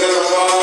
Gracias.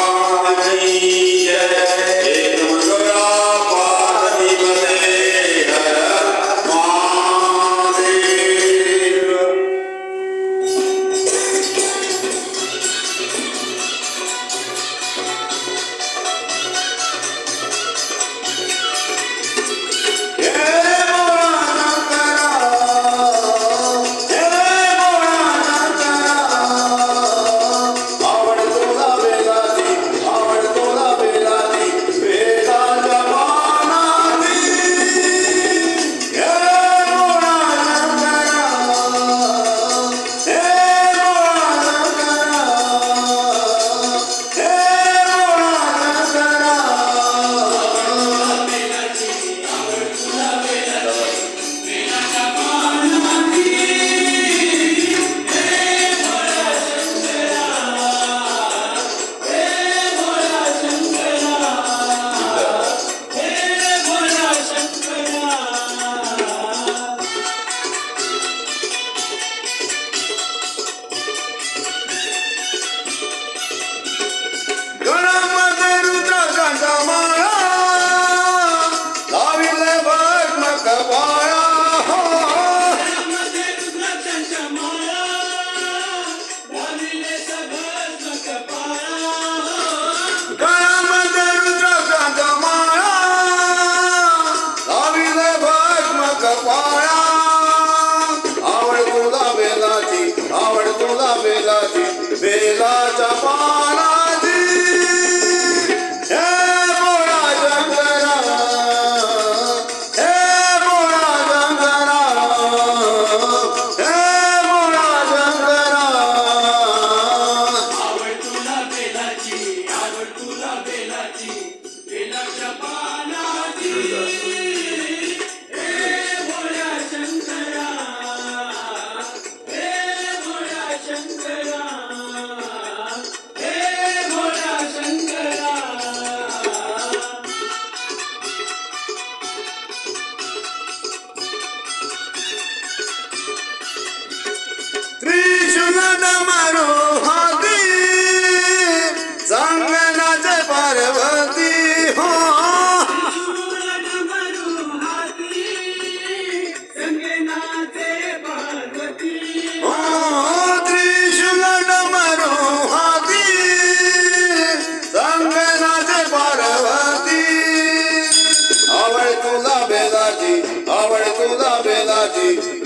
আমারও হতে সঙ্গে নাচে পার্বতী Thank you.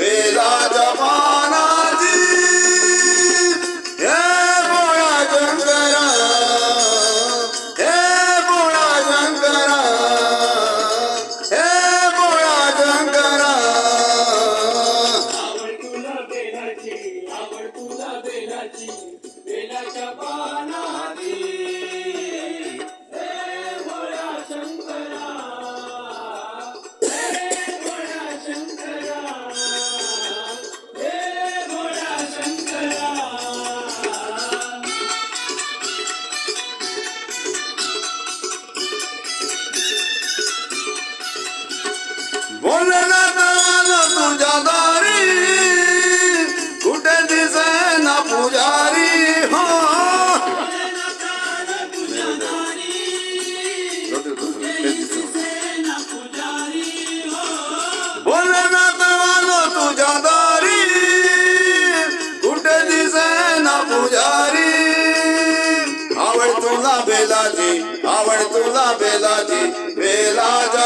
ना तळवालो तुझ्या दारी पुजारी। आवड तुला बेलाची आवड तुला बेलाची बेलाजा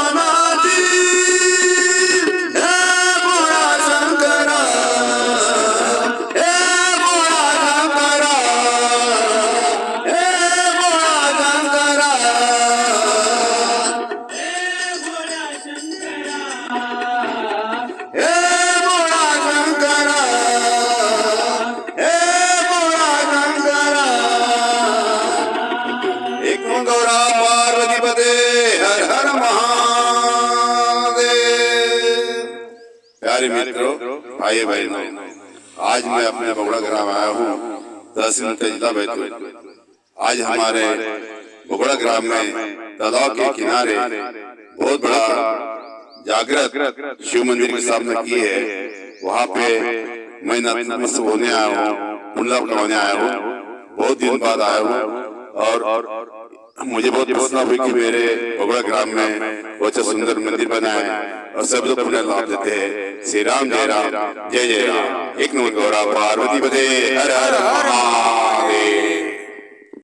गौरा पार्वती पते हर हर महादेव। प्यारे मित्रों आइए भाई बहनों, आज मैं अपने बगड़ा ग्राम आया हूँ तहसील तेजता बैतूल। आज हमारे बगड़ा ग्राम में तालाब के किनारे बहुत बड़ा जागृत शिव मंदिर की स्थापना की है। वहाँ पे मैं नतमस्त तो होने आया हूँ मुंडला होने आया हूँ। बहुत दिन बाद आया हूँ और मुझे बहुत प्रसन्न हुई कि मेरे बगड़ा ग्राम में बहुत अच्छा सुंदर मंदिर बना है और सब लोग पुनः लाभ देते हैं। श्री राम जय राम। जय जय राम एक नंबर गौरा पार्वती बदे हर हर महादेव।